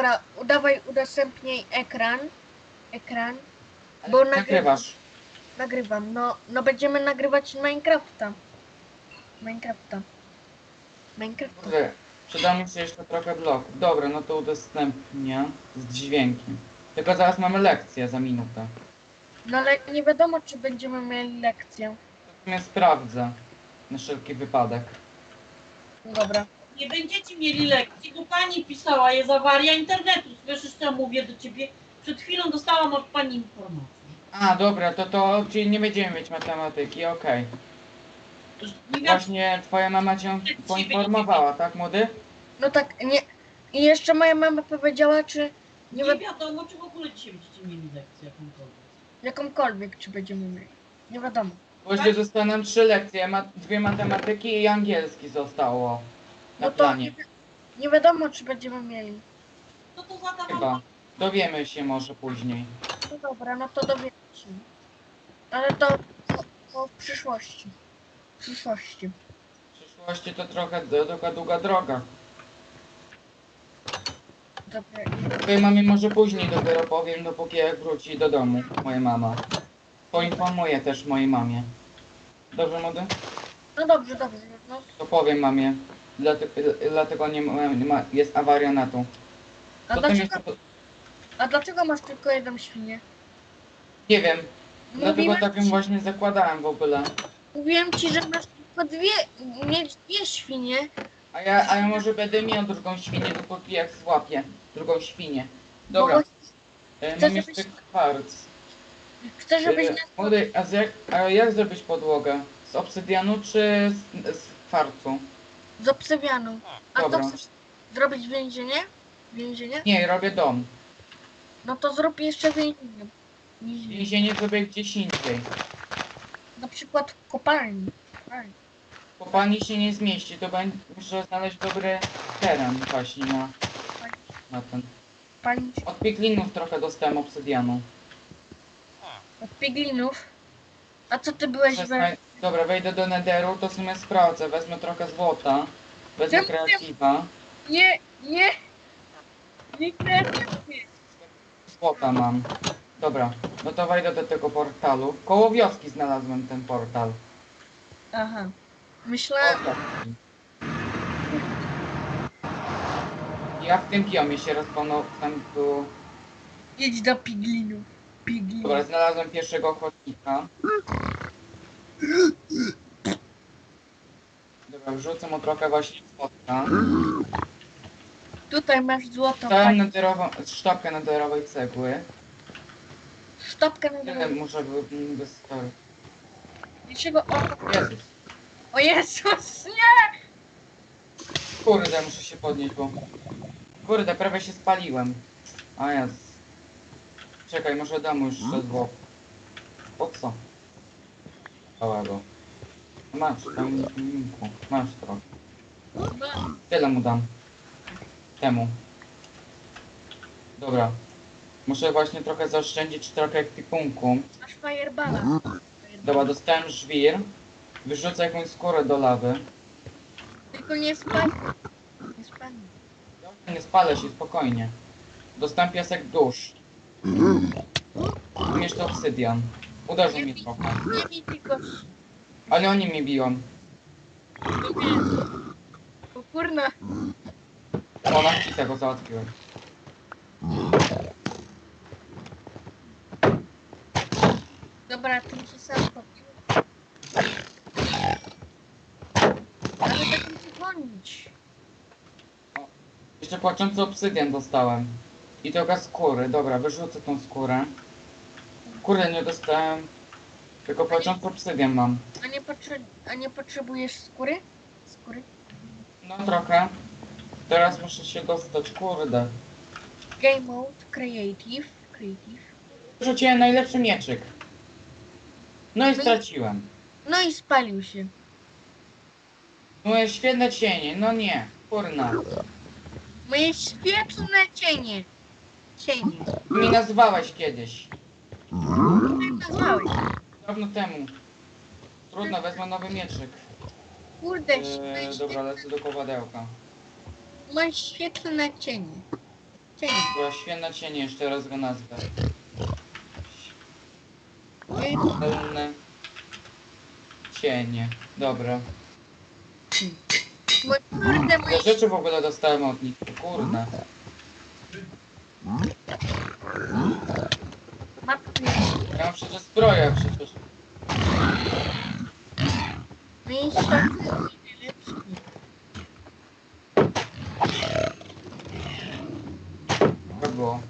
Dobra, udawaj, udostępnij ekran. Ekran. Bo ty nagry- nagrywasz. Nagrywam. No, no będziemy nagrywać Minecrafta. Minecrafta. Minecrafta. Kurde, przyda mi się jeszcze trochę bloków. Dobra, no to udostępnię z dźwiękiem. Tylko zaraz mamy lekcję za minutę. No ale nie wiadomo, czy będziemy mieli lekcję. To mnie sprawdzę. Na wszelki wypadek. Dobra. Nie będziecie mieli lekcji, bo pani pisała, jest awaria internetu. Słyszysz, co mówię do ciebie? Przed chwilą dostałam od pani informację. A, dobra, to to, czyli nie będziemy mieć matematyki, okej. Nie, Właśnie twoja mama cię poinformowała, tak młody? No tak, nie. I jeszcze moja mama powiedziała, czy nie nie wi- wiadomo, czy w ogóle dzisiaj będziecie mieli lekcję jakąkolwiek. jakąkolwiek, czy będziemy mieli. Nie wiadomo. Właśnie zostaną trzy lekcje, ma, dwie matematyki i angielski zostało na No to nie, planie. wi- nie wiadomo, czy będziemy mieli. No to zadam Chyba. Dowiemy się może później. No dobra, no to dowiemy się. Ale to, to, to w przyszłości. W przyszłości. W przyszłości to trochę długa, długa droga. Dobra. Twojej mamie może później dopiero powiem, dopóki jak wróci do domu, moja mama. Poinformuję też mojej mamie. Dobrze, młody? No dobrze, dobrze. No, To powiem mamie. Dlatego, dlatego nie ma, nie ma, jest awaria na tu. a, Potem dlaczego, jeszcze, a dlaczego masz tylko jedną świnię? nie wiem, dlatego Mówiłem tak ją ci, właśnie zakładałem w ogóle. mówiłem ci, że masz tylko dwie, mieć dwie świnie. A ja, a ja może będę miał drugą świnię, dopóki jak złapię drugą świnię. Bo Dobra, e, chcę, mam jeszcze żebyś- kwarc. chcę, żebyś E, na, Młody, a, z jak, a jak zrobić podłogę? Z obsydianu czy z, z kwarcu? Z obsydianu. A Dobra. to chcesz zrobić więzienie? Więzienie? Nie, robię dom. No to zrób jeszcze więzienie. Więzienie. Więzienie zrobię gdzieś indziej. Na przykład w kopalni. Kopalni. Bo pani się nie zmieści, to będzie, muszę znaleźć dobry teren właśnie na, na ten. Kopalni Od piglinów trochę dostałem obsydianu. od piglinów. A co ty byłeś we... dobra, wejdę do netheru, to w sumie sprawdzę. Wezmę trochę złota. Wezmę Ja kreatywa. Nie, nie! Nie kreatywnie. Złota mam. Dobra, no to wejdę do tego portalu. Koło wioski znalazłem ten portal. Aha. Myślałem... O, tak. Ja w tym biomie się rozpłynął tam tu. Jedź do piglinów. Piglinów. Dobra, znalazłem pierwszego ochotnika. Dobra, wrzucę mu trochę właśnie spotka. Tutaj masz złoto. Dałem netherową, sztabkę netherowej cegły. Sztabkę na Tyle drogę. muszę by, wystarczyć. Dlaczego? O, Jezus. o Jezus, nie! Kurde, muszę się podnieść, bo... Kurde, prawie się spaliłem. A jest. Czekaj, może dam mu jeszcze zło. Po co? Całego. Masz, tam minku. Masz trochę. Tyle mu dam. Temu. Dobra. Muszę właśnie trochę zaoszczędzić trochę ekwipunku. masz fireballa. Dobra, dostałem żwir. Wyrzucę jakąś skórę do lawy. Tylko nie spadł. Nie spadł. Nie spalę się, spokojnie. Dostałem piasek dusz. Mam jeszcze obsydian. Uderzył mnie trochę. Nie bij tylko... Ale oni mnie biją. O kurna. O, na ci tego załatwiłem. Dobra, tym się sam pobił. Ale tak muszę gonić. Jeszcze płaczący obsydian dostałem. I trochę skóry. Dobra, wyrzucę tą skórę. Kurde, nie dostałem. Tylko płaczący obsydian mam. A nie, potrze- a nie potrzebujesz skóry? Skóry? No trochę. Teraz muszę się dostać, kurde. Game mode, creative, creative. Rzuciłem najlepszy mieczyk. No i straciłem. No i spalił się. Moje świetne cienie, no nie. Kurna. Moje świetlne cienie. Cienie. Mi nazywałeś kiedyś. Dawno temu. Trudno, wezmę nowy mieczyk. Kurde, Eee, moje, dobra, lecę do kowadełka. moje świetlne cienie. Cień. Była świetna cienie, jeszcze raz go nazwę. Ej, Pełne cienie. Dobra. Bo kurde, moi Te rzeczy w ogóle dostałem od nich. Kurde. Matki. Ja mam przecież zbroję przecież. Miejsca. Tak było.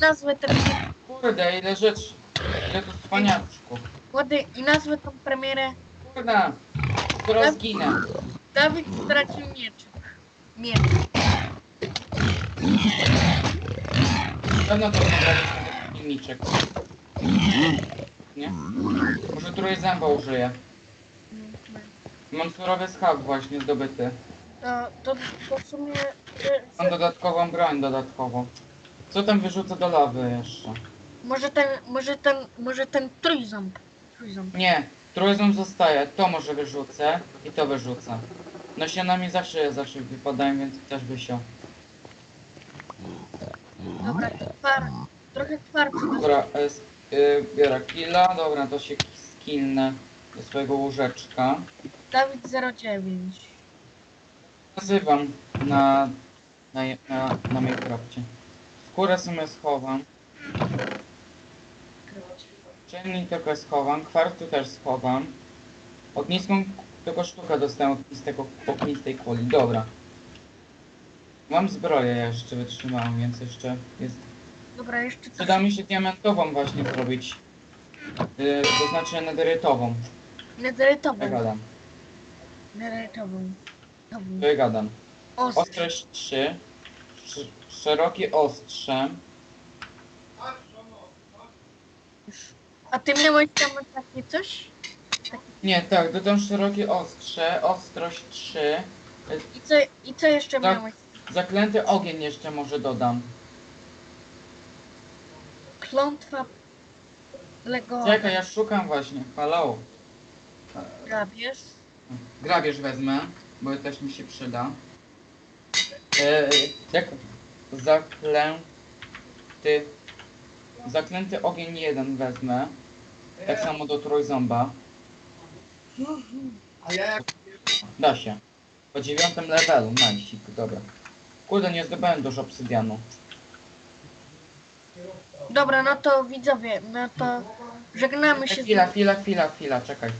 Nazwę tę Kurde, ile rzeczy. Ile tu wspaniaczków. młody i nazwę tą premierę Kurde. Skoro zginę. Dawid stracił miecz. Miecz. Pewno to nagraliśmy filmiczek. Nie? Może trójzęba użyję. Mam surowy schab właśnie zdobyty. To, to, to w sumie... Mam dodatkową broń dodatkową. Co tam wyrzucę do lawy jeszcze? Może ten, może ten, może ten trójząb. Trójząb. Nie, trójząb zostaje. To może wyrzucę i to wyrzucę. No sianami zawsze zawsze wypadają, więc też wysio. Dobra, twar, trochę twardszy. Dobra, e, s- y, biorę killa, dobra, to się skillnę do swojego łóżeczka. Dawid 09. Nazywam na, na, na, na Minecrafcie. Skórę sobie schowam. Czynnik tylko schowam, kwartu też schowam. Ogniską tylko sztukę dostałem ognistego, ognistej kuli. Dobra. Mam zbroję jeszcze wytrzymałem, więc jeszcze jest. Dobra, jeszcze coś. Przyda mi się diamentową właśnie zrobić. Yy, to znaczy nederytową. Nederytową. Ja gadam. Nederytową. Tową. To ja gadam. Ostry. Ostrość 3. sz- Szerokie ostrze. A ty miałeś tam takie coś? Nie, tak, dodam szerokie ostrze, ostrość 3. I co, i co jeszcze Tak. miałeś? Zaklęty ogień jeszcze może dodam. Klątwa Lego Czekaj, ja szukam właśnie. Hello. grabież. Grabież wezmę, bo też mi się przyda. E, jak zaklęty... Zaklęty ogień 1 wezmę. Tak samo do trójząba. A ja jak Da się. Po dziewiątym levelu, najsik, dobra. Kurde, nie zdobyłem dużo obsydianu. Dobra, no to widzowie, no to żegnamy się. Chwila, chwila, chwila, chwila, czekaj.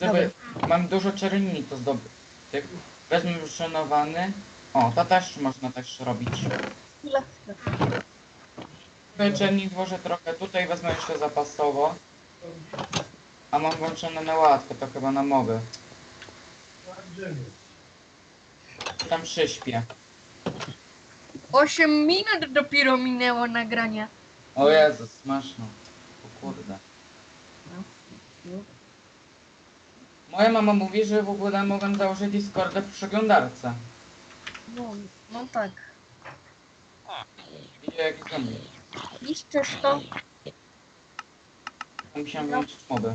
Żeby, mam dużo czerni to zdobyć. Jak Wezmę już szanowany. O, to też można też robić. Chwila, chwila. Czerni włożę trochę, tutaj wezmę jeszcze zapasowo. A mam włączone na łatwo, to chyba na mogę. Tam przyśpię. 8 minut dopiero minęło nagrania. O Jezus, smaczno. O kurde. Moja mama mówi, że w ogóle mogę założyć Discorda w przeglądarce. No, no tak. Widzicie jaki zombie. Niszczysz to. Musiałem wyłączyć moby.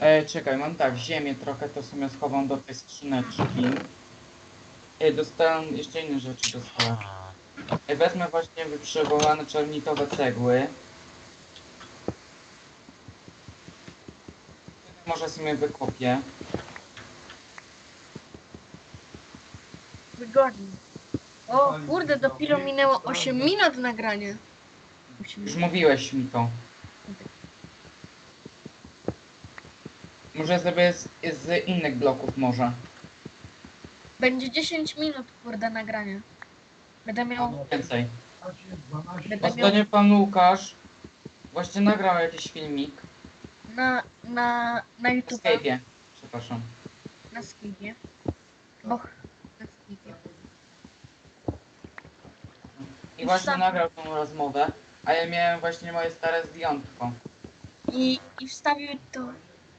E, czekaj, mam tak, ziemię trochę, to sobie schowam do tej skrzyneczki. E, dostałem, jeszcze inne rzeczy dostałem. E, wezmę właśnie wyprzewołane czarnitowe cegły. Może sobie wykopię. Wygodnie. O kurde, dopiero minęło 8 minut nagrania. Osiem Już mówiłeś mi to. Może sobie z, z innych bloków może. Będzie 10 minut kurde nagrania. Będę miał. Więcej. Będę miał Ostatnio pan Łukasz właśnie nagrał jakiś filmik na, na, na w YouTube. Skype'ie. Przepraszam. Na Skype'ie. Bo na Skype'ie. I właśnie Sam- nagrał tą rozmowę, a ja miałem właśnie moje stare zdjątko. I, I wstawił to.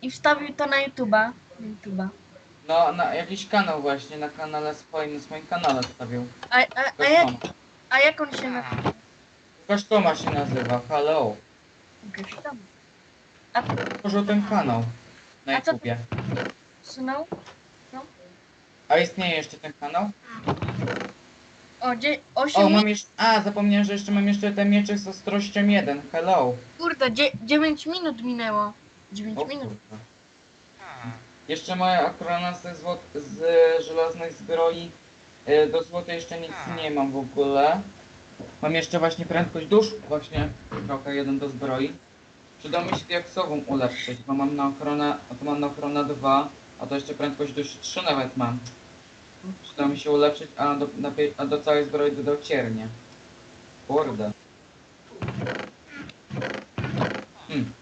I wstawił to na YouTube'a. Na YouTube'a. No, na jakiś kanał właśnie, na kanale swoim, na swoim kanale stawił. A, a, a, jak, a jak on się nazywa? Łukasz Toma się nazywa, hello. Gdzieś tam. A Tworzył ten kanał na A co- YouTubie. sunął? A istnieje jeszcze ten kanał? O, dzie- 8 O, minut. mam jeszcze... A, zapomniałem, że jeszcze mam jeszcze te miecze z ostrością 1. Hello. Kurde, dzie- 9 minut minęło. 9 O minut. kurwa. Jeszcze moja ochrona ze złot... z żelaznej zbroi. E, Do złotej jeszcze nic nie mam w ogóle. Mam jeszcze właśnie prędkość dusz, właśnie trochę jeden do zbroi. Przyda mi się diaksową ulepszyć, bo mam na ochronę, a to mam na ochronę 2, a to jeszcze prędkość duszy 3 nawet mam. Przyda mi się ulepszyć, a do, na, a do całej zbroi dodał ciernie. Kurde. Hmm.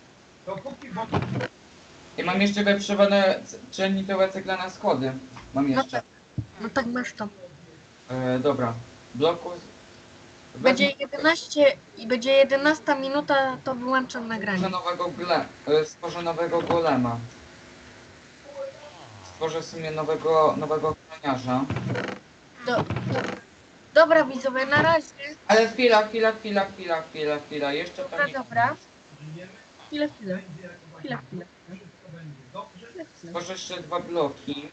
I mam jeszcze wieprzowane czynnitowe ceglane schody. Mam No jeszcze. tak, no tak masz to. E, dobra. Bloku. Będzie wezmę 11 i będzie 11 minuta, to wyłączam nagranie. Stworzę nowego gle, e, stworzę nowego golema. Stworzę w sumie nowego, nowego ochroniarza. Do, do, dobra widzowie, na razie. Ale chwila, chwila, chwila, chwila, chwila, chwila. Jeszcze to Dobra, nie. dobra. Chwilę, chwilę. Chwilę, chwilę. Stworzę jeszcze dwa bloki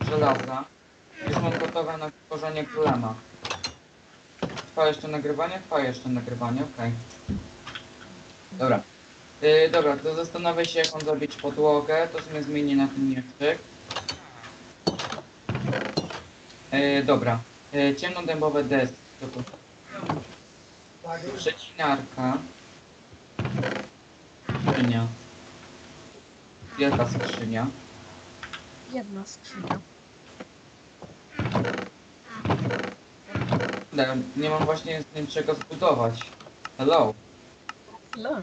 żelaza. Już mam gotowe na tworzenie golema. Trwa jeszcze nagrywanie? Trwa jeszcze nagrywanie, okej. Dobra. Yy, dobra, to zastanawiam się jak mam zrobić podłogę, to sobie zmienię na ten mieczyk. Yy, dobra. Yy, ciemnodębowe deski. Przecinarka. Skrzynia. Wielka skrzynia. Jedna skrzynia. Kurde, Nie mam właśnie z nim czego zbudować. Hello. Lol.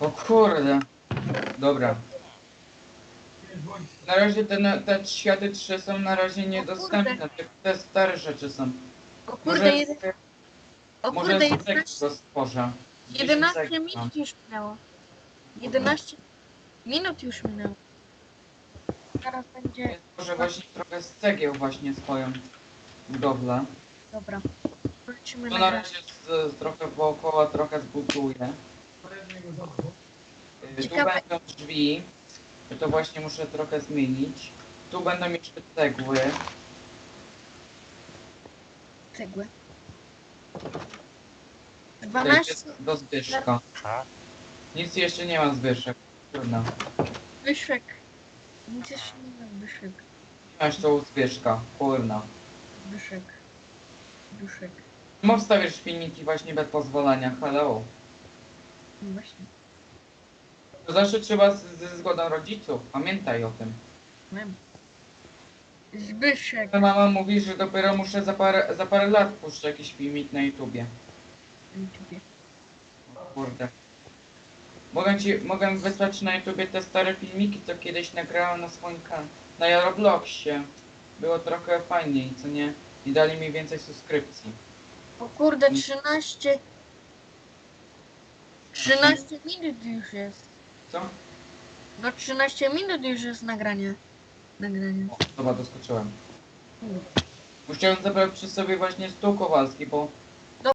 O kurde. Dobra. Na razie te, te światy trzy są na razie niedostępne. Te, te stare rzeczy są. O Może, kurde, jeden, o może kurde, tego 11, stworzę. 11 10 sekund. minut już minęło. 11 minut już minęło. Teraz będzie... Może właśnie trochę z cegieł właśnie swoją budowlę. Dobra. Wrócimy To na razie z, trochę wokoła trochę zbuduję. Y, Tu Ciekawe- będą drzwi. To właśnie muszę trochę zmienić. Tu będą jeszcze cegły. Cegłę. To 12 jest do Zbyszka. Nic jeszcze nie ma Zbyszek. Trudno. Wyszek. Nic jeszcze nie ma Wyszek. Masz to u Zbyszka. Kurna. Wyszek. Duszek. Czemu wstawiasz filmiki właśnie bez pozwolenia? Hello. No właśnie. To zawsze trzeba z- ze zgodą rodziców. Pamiętaj o tym. Wiem. Zbyszek. Mama mówi, że dopiero muszę za parę, za parę lat puszczać jakiś filmik na YouTubie. YouTubie. Kurde. Mogę ci, mogę wysłać na YouTubie te stare filmiki, co kiedyś nagrałem na swoim kan na Robloxie. Było trochę fajniej, co nie? I dali mi więcej subskrypcji. O kurde, 13. 13 minut już jest. Co? No 13 minut już jest nagranie. Nagranie. O, dobra, doskoczyłem. Musiałem zabrać przy sobie właśnie stół kowalski, bo